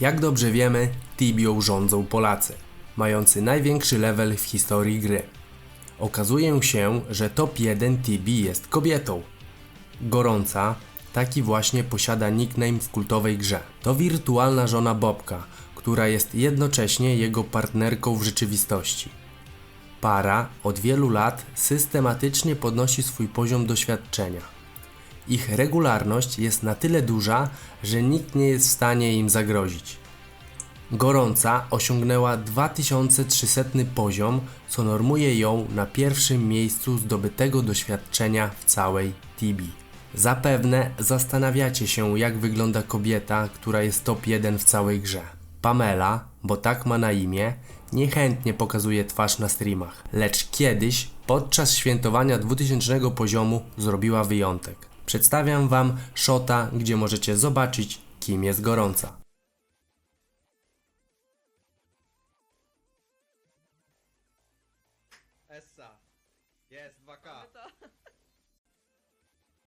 Jak dobrze wiemy, Tibią rządzą Polacy, mający największy level w historii gry. Okazuje się, że top 1 Tibi jest kobietą. Gorąca, taki właśnie posiada nickname w kultowej grze. To wirtualna żona Bobka, która jest jednocześnie jego partnerką w rzeczywistości. Para od wielu lat systematycznie podnosi swój poziom doświadczenia. Ich regularność jest na tyle duża, że nikt nie jest w stanie im zagrozić. Gorąca osiągnęła 2300 poziom, co normuje ją na pierwszym miejscu zdobytego doświadczenia w całej Tibi. Zapewne zastanawiacie się, jak wygląda kobieta, która jest top 1 w całej grze. Pamela, bo tak ma na imię, niechętnie pokazuje twarz na streamach, lecz kiedyś, podczas świętowania 2000 poziomu, zrobiła wyjątek. Przedstawiam Wam shota, gdzie możecie zobaczyć, kim jest gorąca. Essa. Jest, 2K. To...